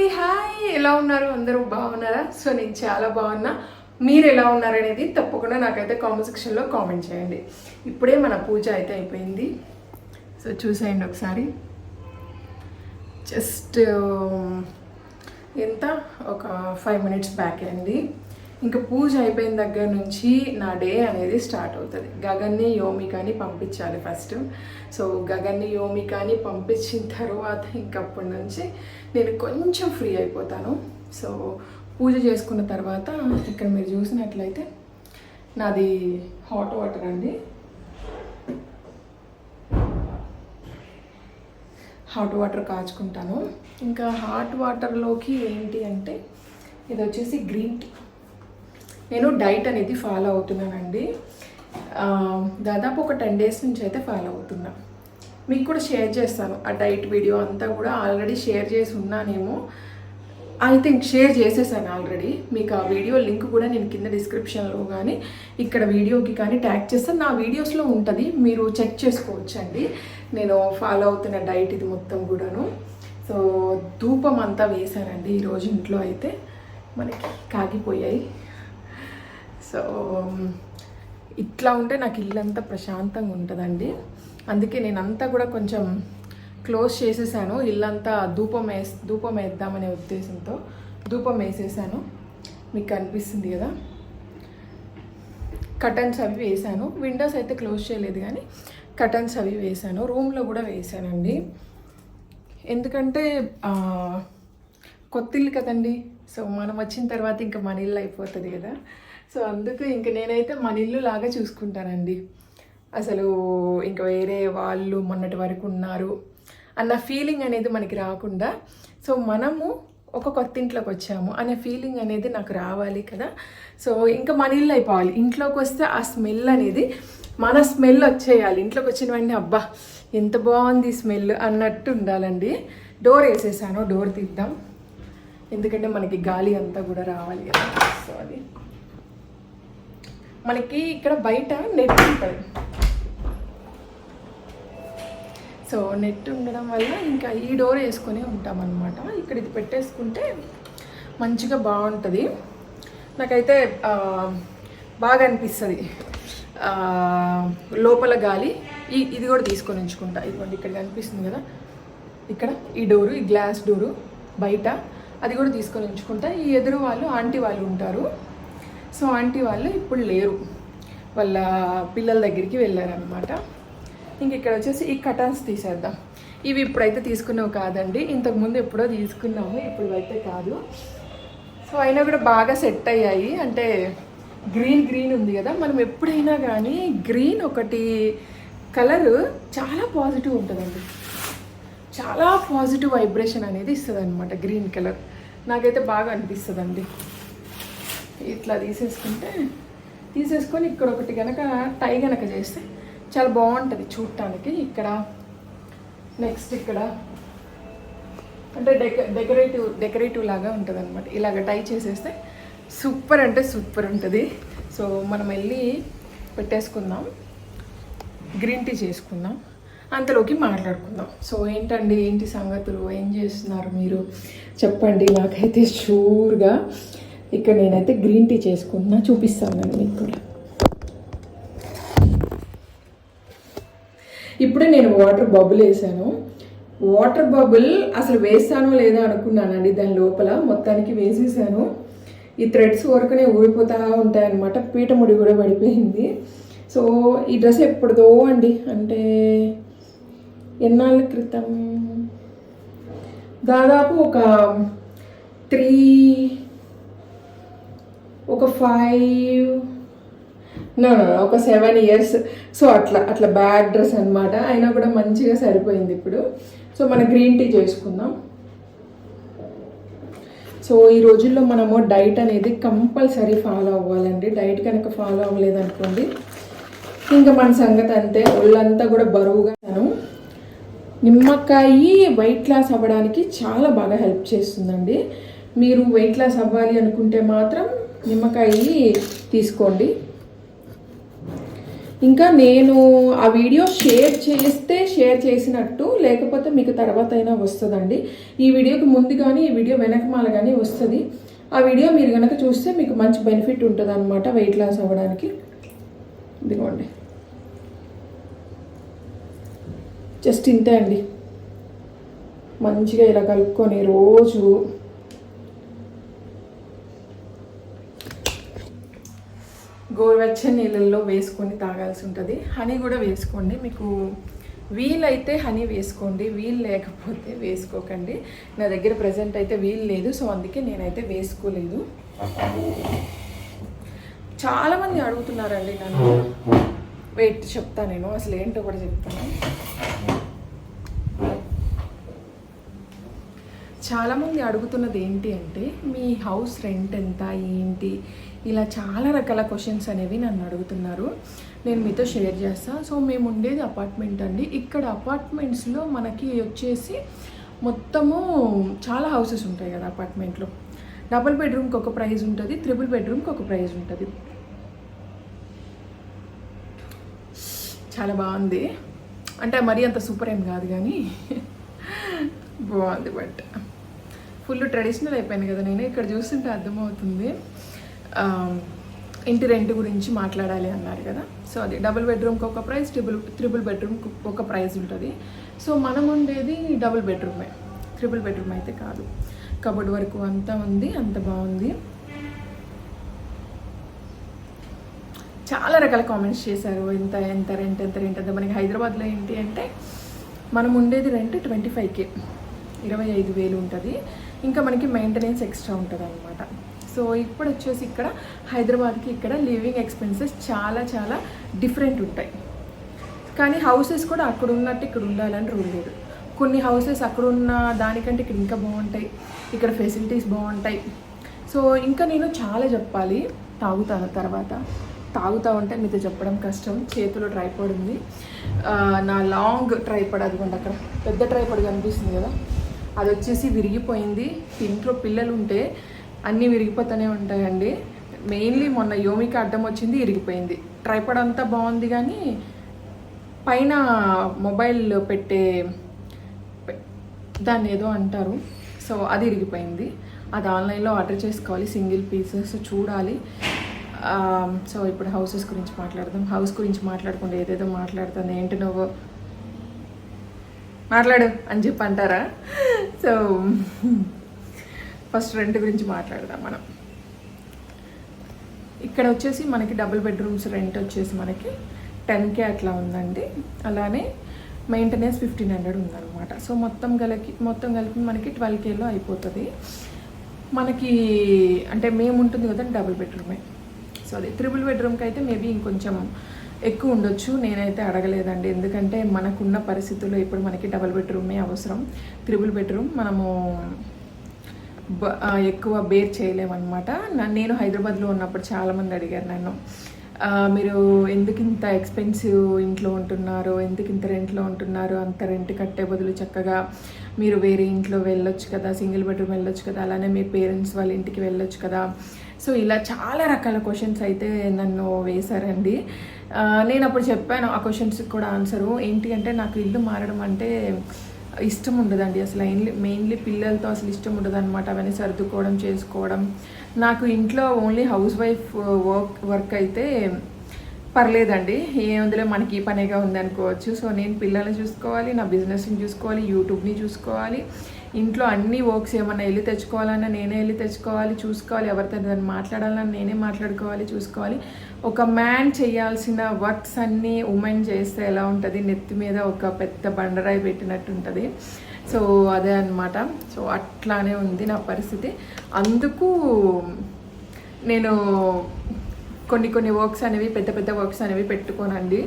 అండి హాయ్. ఎలా ఉన్నారు? అందరూ బాగున్నారా? సో నేను చాలా బాగున్నా. మీరు ఎలా ఉన్నారనేది తప్పకుండా నాకైతే కామెంట్ సెక్షన్లో కామెంట్ చేయండి. ఇప్పుడే మన పూజ అయితే అయిపోయింది. సో చూసేయండి ఒకసారి. జస్ట్ um, ఎంత? ఒక ఫైవ్ మినిట్స్ బ్యాక్ అండి. ఇంకా పూజ అయిపోయిన దగ్గర నుంచి నా డే అనేది స్టార్ట్ అవుతుంది. గగన్ని యోమికాని పంపించాలి ఫస్ట్. సో గగన్ని యోమికాని పంపించిన తర్వాత ఇంకప్పటి నుంచి నేను కొంచెం ఫ్రీ అయిపోతాను. సో పూజ చేసుకున్న తర్వాత ఇక్కడ మీరు చూసినట్లయితే నాది హాట్ వాటర్ అండి. హాట్ వాటర్ కాచుకుంటాను. ఇంకా హాట్ వాటర్లోకి ఏంటి అంటే ఇది వచ్చేసి గ్రీన్ టీ నేను డైట్ అనేది ఫాలో అవుతున్నానండి. దాదాపు ఒక టెన్ డేస్ నుంచి అయితే ఫాలో అవుతున్నా. మీకు కూడా షేర్ చేస్తాను. ఆ డైట్ వీడియో అంతా కూడా ఆల్రెడీ షేర్ చేసి ఉన్నానేమో. ఐ థింక్ షేర్ చేసేసాను ఆల్రెడీ. మీకు ఆ వీడియో లింక్ కూడా నేను కింద డిస్క్రిప్షన్లో కానీ ఇక్కడ వీడియోకి కానీ ట్యాగ్ చేస్తాను నా వీడియోస్లో ఉంటుంది. మీరు చెక్ చేసుకోవచ్చండి. నేను ఫాలో అవుతున్న డైట్ ఇది మొత్తం కూడాను. సో ధూపం అంతా వేశానండి. ఈరోజు ఇంట్లో అయితే మనకి కాగిపోయాయి. సో um, ఇట్లా ఉంటే నాకు ఇల్లంతా ప్రశాంతంగా ఉంటుందండి. అందుకే నేను అంతా కూడా కొంచెం క్లోజ్ చేసేసాను. ఇల్లంతా ధూపం వేస్ ధూపం వేద్దామనే ఉద్దేశంతో ధూపం వేసేసాను. మీకు కనిపిస్తుంది కదా? కటన్స్ అవి వేసాను. విండోస్ అయితే క్లోజ్ చేయలేదు కానీ కటన్స్ అవి వేసాను. రూమ్లో కూడా వేసానండి. ఎందుకంటే కొత్తిల్లు కొత్త ఇల్లు కదండి. సో మనం వచ్చిన తర్వాత ఇంకా మన ఇల్లు అయిపోతుంది కదా. సో అందుకు ఇంక నేనైతే మన ఇల్లు లాగా చూసుకుంటానండి. అసలు ఇంకా వేరే వాళ్ళు మొన్నటి వరకు ఉన్నారు అన్న ఫీలింగ్ అనేది మనకి రాకుండా సో మనము ఒక కొత్త ఇంట్లోకి వచ్చాము అనే ఫీలింగ్ అనేది నాకు రావాలి కదా. సో ఇంకా మన ఇల్లు అయిపోవాలి. ఇంట్లోకి వస్తే ఆ స్మెల్ అనేది మన స్మెల్ వచ్చేయాలి. ఇంట్లోకి వచ్చిన వెంటనే అబ్బా ఎంత బాగుంది స్మెల్ అన్నట్టు ఉండాలండి. డోర్ వేసేసాను. డోర్ తీద్దాం. ఎందుకంటే మనకి గాలి అంతా కూడా రావాలి కదా. సో అది మనకి ఇక్కడ బయట నెట్ ఉంటుంది. సో నెట్ ఉండడం వల్ల ఇంకా ఈ డోర్ వేసుకొని ఉంటామన్నమాట. ఇక్కడ ఇది పెట్టేసుకుంటే మంచిగా బాగుంటుంది. నాకైతే బాగా అనిపిస్తుంది. లోపల గాలి ఈ ఇది కూడా తీసుకొని ఉంచుకుంటా. ఇదిగోండి ఇక్కడ కనిపిస్తుంది కదా. ఇక్కడ ఈ డోరు ఈ గ్లాస్ డోరు బయట అది కూడా తీసుకొని ఉంచుకుంటా. ఈ ఎదురు వాళ్ళు ఆంటీ వాళ్ళు ఉంటారు. సో ఆంటీ వాళ్ళు ఇప్పుడు లేరు. వాళ్ళ పిల్లల దగ్గరికి వెళ్ళారనమాట ఇంక ఇక్కడ వచ్చేసి ఈ కటన్స్ తీసేద్దాం. ఇవి ఇప్పుడైతే తీసుకున్నావు కాదండి. ఇంతకుముందు ఎప్పుడో తీసుకున్నాము ఇప్పుడు అయితే కాదు. సో అయినా కూడా బాగా సెట్ అయ్యాయి. అంటే గ్రీన్ గ్రీన్ ఉంది కదా మనం ఎప్పుడైనా కానీ గ్రీన్ ఒకటి కలర్ చాలా పాజిటివ్ ఉంటుందండి. చాలా పాజిటివ్ వైబ్రేషన్ అనేది ఇస్తుంది అనమాట గ్రీన్ కలర్. నాకైతే బాగా అనిపిస్తుందండి. ఇట్లా తీసేసుకుంటే తీసేసుకొని ఇక్కడ ఒకటి కనుక టై కనుక చేస్తే చాలా బాగుంటుంది చూడటానికి ఇక్కడ నెక్స్ట్ ఇక్కడ అంటే డెక డెకరేటివ్ డెకరేటివ్ లాగా ఉంటుంది అనమాట ఇలాగ టై చేసేస్తే సూపర్ అంటే సూపర్ ఉంటుంది. సో మనం వెళ్ళి పెట్టేసుకుందాం. గ్రీన్ టీ చేసుకుందాం. అంతలోకి మాట్లాడుకుందాం. సో ఏంటండి ఏంటి సంగతులు ఏం చేస్తున్నారు మీరు? చెప్పండి నాకైతే షూర్గా. ఇక్కడ నేనైతే గ్రీన్ టీ చేసుకుంటున్నా చూపిస్తాను మీకు కూడా. ఇప్పుడే నేను వాటర్ బబుల్ వేసాను. వాటర్ బబుల్ అసలు వేస్తానో లేదో అనుకున్నానండి దాని లోపల మొత్తానికి వేసేసాను. ఈ థ్రెడ్స్ వరకునే ఊడిపోతూ ఉంటాయన్నమాట పీటముడి కూడా పడిపోయింది. సో ఈ డ్రెస్ ఎప్పుడుదో అండి అంటే ఎన్నాళ్ళ క్రితం? దాదాపు ఒక త్రీ ఒక ఫైవ్ ఒక సెవెన్ ఇయర్స్ సో అట్లా అట్లా బ్యాడ్ డ్రెస్ అనమాట అయినా కూడా మంచిగా సరిపోయింది ఇప్పుడు. సో మన గ్రీన్ టీ చేసుకుందాం. సో ఈ రోజుల్లో మనము డైట్ అనేది కంపల్సరీ ఫాలో అవ్వాలండి. డైట్ కనుక ఫాలో అవ్వలేదనుకోండి ఇంకా మన సంగతి అంతే. ఒళ్ళంతా కూడా బరువుగా నిమ్మకాయ వెయిట్ లాస్ అవ్వడానికి చాలా బాగా హెల్ప్ చేస్తుందండి. మీరు వెయిట్ లాస్ అవ్వాలి అనుకుంటే మాత్రం నిమ్మకాయ తీసుకోండి. ఇంకా నేను ఆ వీడియో షేర్ చేస్తే షేర్ చేసినట్టు లేకపోతే మీకు తర్వాత అయినా వస్తుందండి. ఈ వీడియోకి ముందు కానీ ఈ వీడియో వెనకమాల కానీ వస్తుంది. ఆ వీడియో మీరు కనుక చూస్తే మీకు మంచి బెనిఫిట్ ఉంటుంది అనమాట వెయిట్ లాస్ అవ్వడానికి. ఇదిగోండి. జస్ట్ ఇంతే అండి. మంచిగా ఇలా కలుపుకొని రోజు గోరువెచ్చని నీళ్ళల్లో వేసుకొని తాగాల్సి ఉంటుంది. హనీ కూడా వేసుకోండి. మీకు వీలైతే హనీ వేసుకోండి. వీలు లేకపోతే వేసుకోకండి. నా దగ్గర ప్రజెంట్ అయితే వీలు లేదు. సో అందుకే నేనైతే వేసుకోలేదు. చాలామంది అడుగుతున్నారండి నన్ను. వెయిట్ చెప్తా నేను. అసలు ఏంటో కూడా చెప్తాను. చాలామంది అడుగుతున్నది ఏంటి అంటే మీ హౌస్ రెంట్ ఎంత? ఏంటి? ఇలా చాలా రకాల క్వశ్చన్స్ అనేవి నన్ను అడుగుతున్నారు. నేను మీతో షేర్ చేస్తాను సో మేము ఉండేది అపార్ట్మెంట్ అండి. ఇక్కడ అపార్ట్మెంట్స్లో మనకి వచ్చేసి మొత్తము చాలా హౌసెస్ ఉంటాయి కదా అపార్ట్మెంట్లో డబుల్ బెడ్రూమ్కి ఒక ప్రైజ్ ఉంటుంది. త్రిబుల్ బెడ్రూమ్కి ఒక ప్రైజ్ ఉంటుంది. చాలా బాగుంది. అంటే మరీ అంత సూపర్ ఏం కాదు కానీ బాగుంది బట్. ఫుల్ ట్రెడిషనల్ అయిపోయింది కదా. నేను ఇక్కడ చూస్తుంటే అర్థమవుతుంది. ఇంటి రెంట్ గురించి మాట్లాడాలి అన్నారు కదా. సో అది డబుల్ బెడ్రూమ్కి ఒక ప్రైస్ ట్రిపుల్ త్రిబుల్ బెడ్రూమ్కి ఒక ప్రైస్ ఉంటుంది. సో మనం ఉండేది డబుల్ బెడ్రూమే త్రిబుల్ బెడ్రూమ్ అయితే కాదు. కబోర్డ్ వరకు అంతా ఉంది అంత బాగుంది. చాలా రకాల కామెంట్స్ చేశారు. ఎంత ఎంత రెంట్ ఎంత రెంట్ ఎంత మనకి హైదరాబాద్లో ఏంటి అంటే మనం ఉండేది రెంట్ ట్వంటీ ఫైవ్ కే ఇరవై ఐదు వేలు ఉంటుంది. ఇంకా మనకి మెయింటెనెన్స్ ఎక్స్ట్రా ఉంటుంది అనమాట సో ఇప్పుడు వచ్చేసి ఇక్కడ హైదరాబాద్కి ఇక్కడ లివింగ్ ఎక్స్పెన్సెస్ చాలా చాలా డిఫరెంట్ ఉంటాయి. కానీ హౌసెస్ కూడా అక్కడ ఉన్నట్టు ఇక్కడ ఉండాలని రూల్ లేదు. కొన్ని హౌసెస్ అక్కడ ఉన్న దానికంటే ఇక్కడ ఇంకా బాగుంటాయి. ఇక్కడ ఫెసిలిటీస్ బాగుంటాయి. సో ఇంకా నేను చాలా చెప్పాలి. తాగుతాను తర్వాత. తాగుతా ఉంటే మీతో చెప్పడం కష్టం. చేతిలో ట్రైపాడ్ ఉంది. నా లాంగ్ ట్రైపాడ్ అదిగోండి అక్కడ. పెద్ద ట్రైపాడ్ కనిపిస్తుంది కదా. అది వచ్చేసి విరిగిపోయింది. ఇంట్లో పిల్లలు ఉంటే అన్నీ విరిగిపోతూనే ఉంటాయండి. మెయిన్లీ మొన్న యోమికి అడ్డం వచ్చింది ఇరిగిపోయింది. ట్రైపాడ్ అంతా బాగుంది కానీ పైన మొబైల్ పెట్టే దాన్ని ఏదో అంటారు. సో అది ఇరిగిపోయింది. అది ఆన్లైన్లో ఆర్డర్ చేసుకోవాలి సింగిల్ పీసెస్ చూడాలి. సో ఇప్పుడు హౌసెస్ గురించి మాట్లాడదాం. హౌస్ గురించి మాట్లాడకుండా ఏదేదో మాట్లాడుతుంది. ఏంటి నువ్వు? మాట్లాడు అని చెప్పి అంటారా? సో ఫస్ట్ రెంట్ గురించి మాట్లాడదాం మనం. ఇక్కడ వచ్చేసి మనకి డబుల్ బెడ్రూమ్స్ రెంట్ వచ్చేసి మనకి టెన్ కే అట్లా ఉందండి. అలానే మెయింటెనెన్స్ ఫిఫ్టీన్ హండ్రెడ్ ఉందన్నమాట. సో మొత్తం కలిపి మొత్తం కలిపి మనకి ట్వెల్వ్ కేలో అయిపోతుంది. మనకి అంటే మేము ఉంటుంది కదా డబుల్ బెడ్రూమే. సో అది త్రిబుల్ బెడ్రూమ్కి అయితే మేబీ ఇంకొంచెం ఎక్కువ ఉండొచ్చు. నేనైతే అడగలేదండి. ఎందుకంటే మనకున్న పరిస్థితుల్లో ఇప్పుడు మనకి డబుల్ బెడ్రూమే అవసరం. త్రిబుల్ బెడ్రూమ్ మనము ఎక్కువ బేర్ చేయలేమన్నమాట. నేను హైదరాబాద్లో ఉన్నప్పుడు చాలామంది అడిగారు నన్ను మీరు ఎందుకు ఇంత ఎక్స్పెన్సివ్ ఇంట్లో ఉంటున్నారు? ఎందుకు ఇంత రెంట్లో ఉంటున్నారు? అంత రెంట్ కట్టే బదులు చక్కగా మీరు వేరే ఇంట్లో వెళ్ళొచ్చు కదా సింగిల్ బెడ్రూమ్ వెళ్ళొచ్చు కదా అలానే మీ పేరెంట్స్ వాళ్ళ ఇంటికి వెళ్ళొచ్చు కదా. సో ఇలా చాలా రకాల క్వశ్చన్స్ అయితే నన్ను వేశారండి. నేను అప్పుడు చెప్పాను ఆ క్వశ్చన్స్కి కూడా ఆన్సరు. ఏంటి అంటే నాకు ఇల్లు మారడం అంటే ఇష్టం ఉండదండి. అసలు మెయిన్లీ మెయిన్లీ పిల్లలతో అసలు ఇష్టం ఉండదు అనమాట అవన్నీ సర్దుకోవడం చేసుకోవడం. నాకు ఇంట్లో only housewife work work అయితే పర్లేదండి. ఏముందిలే మనకి ఈ పనేగా ఉంది అనుకోవచ్చు సో నేను పిల్లల్ని చూసుకోవాలి నా బిజినెస్ని చూసుకోవాలి యూట్యూబ్ని చూసుకోవాలి. ఇంట్లో అన్ని వర్క్స్ ఏమన్నా వెళ్ళి తెచ్చుకోవాలన్నా నేనే వెళ్ళి తెచ్చుకోవాలి చూసుకోవాలి ఎవరితో దాన్ని మాట్లాడాలన్నా నేనే మాట్లాడుకోవాలి చూసుకోవాలి. ఒక మ్యాన్ చేయాల్సిన వర్క్స్ అన్నీ ఉమెన్ చేస్తే ఎలా ఉంటుంది? నెత్తి మీద ఒక పెద్ద బండరాయి పెట్టినట్టు ఉంటుంది. సో అదే అన్నమాట. సో అట్లానే ఉంది నా పరిస్థితి. అందుకు నేను కొన్ని కొన్ని వర్క్స్ అనేవి పెద్ద పెద్ద వర్క్స్ అనేవి పెట్టుకోనండి.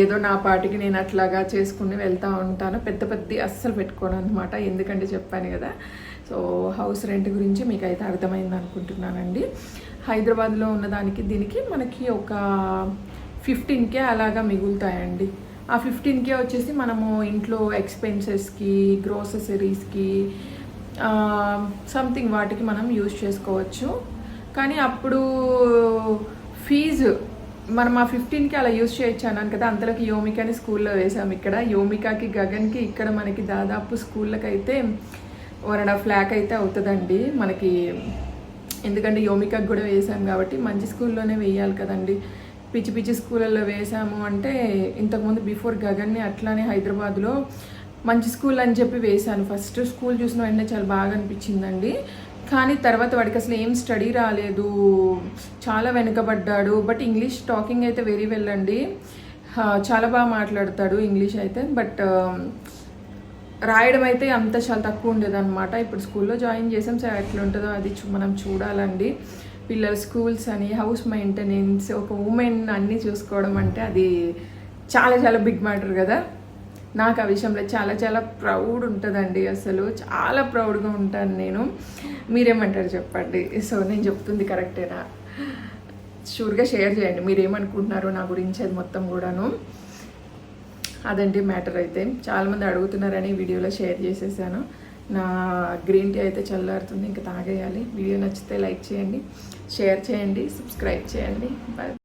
ఏదో నా పాటికి నేను అట్లాగా చేసుకుని వెళ్తూ ఉంటాను. పెద్ద పెద్ద అస్సలు పెట్టుకోను అనమాట ఎందుకంటే చెప్పాను కదా. సో హౌస్ రెంట్ గురించి మీకు అయితే అర్థమైంది అనుకుంటున్నానండి. హైదరాబాద్లో ఉన్నదానికి దీనికి మనకి ఒక ఫిఫ్టీన్కే అలాగా మిగులుతాయండి. ఆ ఫిఫ్టీన్కే వచ్చేసి మనము ఇంట్లో ఎక్స్పెన్సెస్కి గ్రోసెసరీస్కి సంథింగ్ వాటికి మనం యూజ్ చేసుకోవచ్చు. కానీ అప్పుడు ఫీజు మనం ఆ ఫిఫ్టీన్కి అలా యూస్ చేయొచ్చు అన్నాను కదా అంతలోకి యోమికాని స్కూల్లో వేసాం ఇక్కడ. యోమికాకి గగన్కి ఇక్కడ మనకి దాదాపు స్కూళ్ళకి అయితే వన్ అండ్ హాఫ్ ల్యాక్ అయితే అవుతుందండి మనకి. ఎందుకంటే యోమికాకి కూడా వేసాం కాబట్టి మంచి స్కూల్లోనే వేయాలి కదండి. పిచ్చి పిచ్చి స్కూళ్ళల్లో వేసాము అంటే ఇంతకుముందు బిఫోర్ గగన్ని అట్లానే హైదరాబాద్లో మంచి స్కూల్ అని చెప్పి వేశాను. ఫస్ట్ స్కూల్ చూసిన వెంటనే చాలా బాగా అనిపించిందండి. కానీ తర్వాత వాడికి అసలు ఏం స్టడీ రాలేదు. చాలా వెనుకబడ్డాడు. బట్ ఇంగ్లీష్ టాకింగ్ అయితే వెరీ వెల్ అండి. చాలా బాగా మాట్లాడతాడు ఇంగ్లీష్ అయితే. బట్ రాయడం అయితే అంత చాలా తక్కువ ఉండేదన్నమాట. ఇప్పుడు స్కూల్లో జాయిన్ చేసాం. సో ఎట్లా ఉంటుందో అది చూ- మనం చూడాలండి. పిల్లల స్కూల్స్ అని హౌస్ మెయింటెనెన్స్ ఒక ఉమెన్ అన్నీ చూసుకోవడం అంటే అది చాలా చాలా బిగ్ మ్యాటర్ కదా. నాకు ఆ విషయంలో చాలా చాలా ప్రౌడ్ ఉంటుందండి అసలు. చాలా ప్రౌడ్గా ఉంటాను నేను. మీరేమంటారు చెప్పండి? సో నేను చెప్తుంది కరెక్టేనా షూర్గా షేర్ చేయండి. మీరు ఏమనుకుంటున్నారో నా గురించి అది మొత్తం కూడాను. అదండి మ్యాటర్ అయితే. చాలామంది అడుగుతున్నారని వీడియోలో షేర్ చేసేసాను. నా గ్రీన్ టీ అయితే చల్లారుతుంది ఇంకా తాగేయాలి. వీడియో నచ్చితే లైక్ చేయండి షేర్ చేయండి సబ్స్క్రైబ్ చేయండి. బాయ్